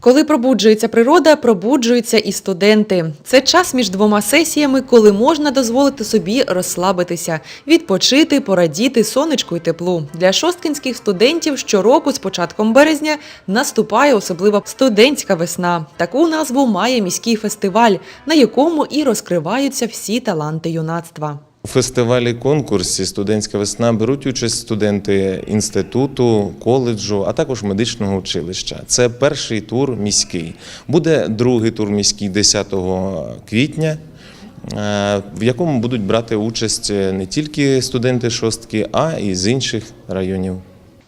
Коли пробуджується природа, пробуджуються і студенти. Це час між двома сесіями, коли можна дозволити собі розслабитися, відпочити, порадіти сонечку й теплу. Для шосткінських студентів щороку з початком березня наступає особлива студентська весна. Таку назву має міський фестиваль, на якому і розкриваються всі таланти юнацтва. Фестивалі конкурсі Студентська весна беруть участь студенти інституту, коледжу, а також медичного училища. Це перший тур міський. Буде другий тур міський 10 квітня. е, В якому будуть брати участь не тільки студенти шостки, а і з інших районів.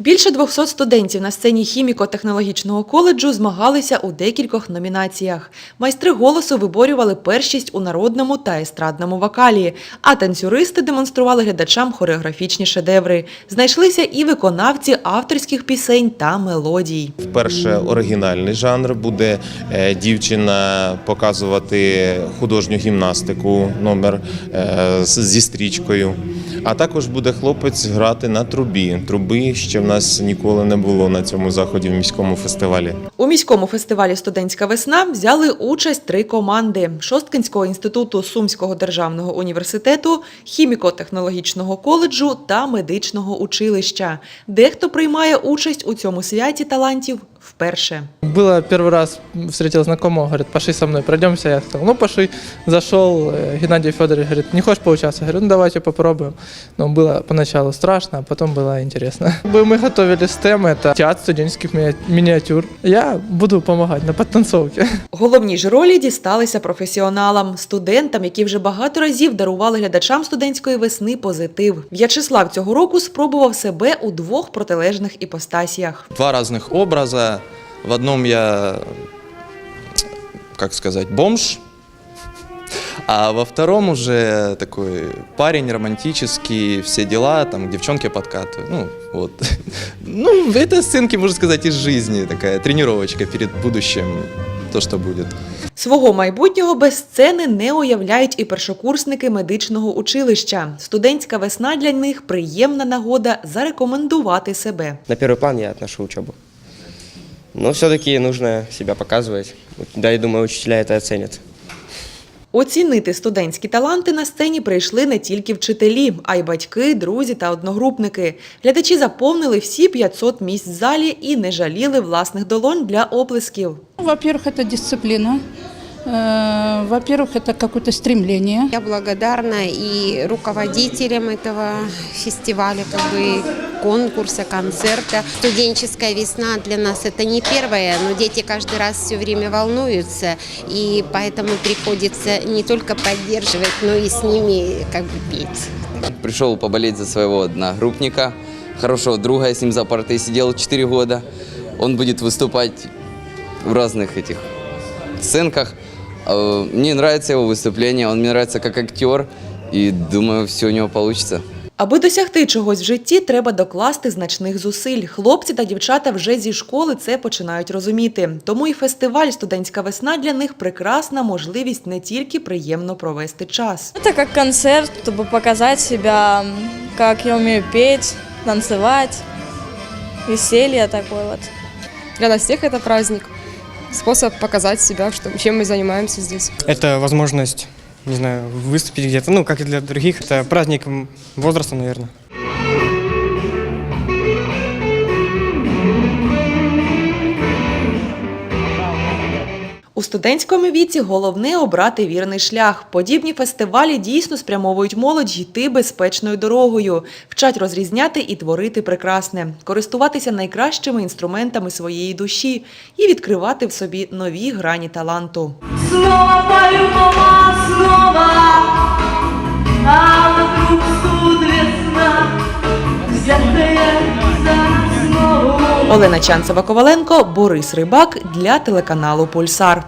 Більше 200 студентів на сцені хіміко-технологічного коледжу змагалися у декількох номінаціях. Майстри голосу виборювали першість у народному та естрадному вокалі, а танцюристи демонстрували глядачам хореографічні шедеври. Знайшлися і виконавці авторських пісень та мелодій. Вперше оригінальний жанр буде е, дівчина показувати художню гімнастику, номер е, зі стрічкою. А також буде хлопець грати на трубі. Труби ще в нас ніколи не було на цьому заході в міському фестивалі. У міському фестивалі Студентська весна взяли участь три команди: Шосткинського інституту Сумського державного університету, хіміко-технологічного коледжу та медичного училища. Дехто приймає участь у цьому святі талантів вперше. Было первый раз, встретил знакомого, говорит, пошли со мной, пройдемся. Я сказал, ну пошли. Зашел, э, Геннадий Федорович говорит, не хочешь поучаствовать? Я говорю, ну давайте попробуем. Но было поначалу страшно, а потом было интересно. Мы готовили STEM, это театр студенческих мини- миниатюр. Я буду помогать на подтанцовке. Головні ж ролі дісталися професіоналам, студентам, які вже багато разів дарували глядачам студентської весни позитив. В'ячеслав цього року спробував себе у двох протилежних іпостасіях. Два разных образа. В одном я, как сказать, бомж, а во втором уже такой парень романтический, все дела, там к девчонке подкатываю. Ну, вот. Ну, это сценки, можно сказать, из жизни, такая тренировочка перед будущим, то, что будет. Свого майбутнього без сцени не уявляють і першокурсники медичного училища. Студентська весна для них приємна нагода зарекомендувати себе. На первый план я отношу учебу. Но все-таки нужно себя показывать. Да, я думаю, учителя это оценят. Оцінити студентські таланти на сцені прийшли не тільки вчителі, а й батьки, друзі та одногрупники. Глядачі заповнили всі 500 місць в залі і не жаліли власних долонь для оплесків. Во-первых, это дисциплина. Э, Во-первых, это какое-то стремление. Я благодарна и руководителям этого фестиваля, как бы конкурса, концерта. Студенческая весна для нас это не первая, но дети каждый раз все время волнуются, и поэтому приходится не только поддерживать, но и с ними как бы петь. Пришел поболеть за своего одногруппника, хорошего друга, я с ним за партой сидел 4 года. Он будет выступать в разных этих сценках. Э, Мне нравится его выступление, он мне нравится как актер, и думаю, все у него получится. Аби досягти чогось в житті, треба докласти значних зусиль. Хлопці та дівчата вже зі школи це починають розуміти. Тому і фестиваль Студентська весна для них прекрасна можливість не тільки приємно провести час. Это как концерт, чтобы показать себя, м, как я умею петь, танцевать, веселье такое вот. Для нас всех это праздник. Способ показать себя, что, чем мы занимаемся здесь. Это возможность, не знаю, выступить где-то, ну, как и для других. Это праздник возраста, наверное. У студентському віці головне обрати вірний шлях. Подібні фестивалі дійсно спрямовують молодь йти безпечною дорогою, вчать розрізняти і творити прекрасне, користуватися найкращими інструментами своєї душі і відкривати в собі нові грані таланту. Дома, снова, а вокруг суд весна, взятая за основу. Олена Чанцева Коваленко, Борис Рибак для телеканалу Пульсар.